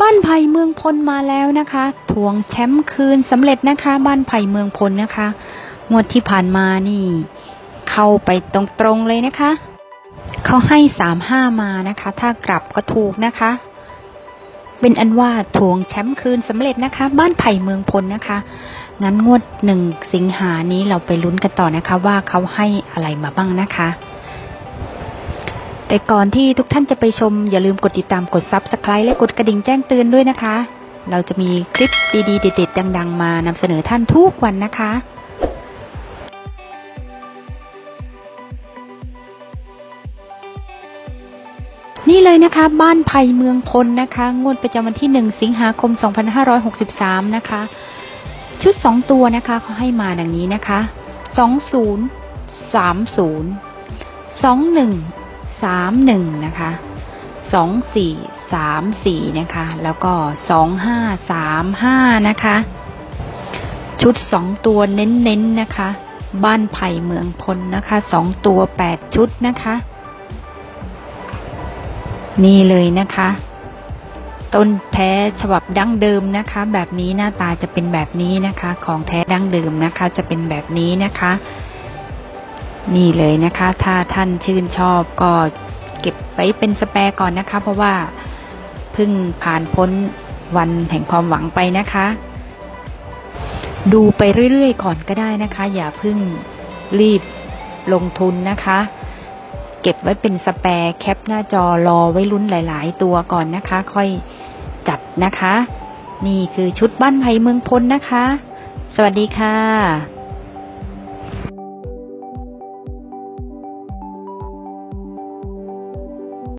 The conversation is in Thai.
บ้านไผ่เมืองพลมาแล้วนะคะทวงแชมป์คืนสำเร็จนะคะ บ้านไผ่เมืองพลนะคะ งวดที่ผ่านมานี่ เข้าไปตรงๆเลยนะคะ เขาให้สามห้ามานะคะ ถ้ากลับก็ถูกนะคะ เป็นอันว่าทวงแชมป์คืนสำเร็จนะคะ บ้านไผ่เมืองพลนะคะ งั้นงวดหนึ่งสิงหานี้เราไปลุ้นกันต่อนะคะ ว่าเขาให้อะไรมาบ้างนะคะ แต่ก่อนที่ทุกท่านจะไปชม อย่าลืมกดติดตามกด Subscribe และกดกระดิ่งแจ้งเตือนด้วยนะคะ เราจะมีคลิปดีๆ เด็ดๆ ดัง ๆ มานำเสนอท่านทุกวันนะคะนี่เลยนะคะบ้านไผ่เมืองพลนะคะงวดประจำวันที่ 1 สิงหาคม 2563 นะคะ ชุด 2 ตัวนะคะเขาให้มาดังนี้นะคะ 20 30 21 31นะคะ24 34นะคะ แล้วก็25 35นะคะ ชุด2ตัวเน้นๆนะคะ บ้านไผ่เมืองพลนะคะ2ตัว8ชุดนะคะ นี่เลยนะคะ ต้นแท้ฉบับดั้งเดิมนะคะ แบบนี้หน้าตาจะเป็นแบบนี้นะคะ ของแท้ดั้งเดิมนะคะ จะเป็นแบบนี้นะคะ นี่เลยนะคะ ถ้าท่านชื่นชอบก็เก็บไว้เป็นสแปร์ก่อนนะคะ เพราะว่าเพิ่งผ่านพ้นวันแห่งความหวังไปนะคะ ดูไปเรื่อยๆก่อนก็ได้นะคะ อย่าเพิ่งรีบลงทุนนะคะ เก็บไว้เป็นสแปร์แคปหน้าจอรอไว้ลุ้นหลาย ๆ ตัวก่อนนะคะ ค่อยจัดนะคะ นี่คือชุดบ้านไผ่เมืองพลนะคะ สวัสดีค่ะ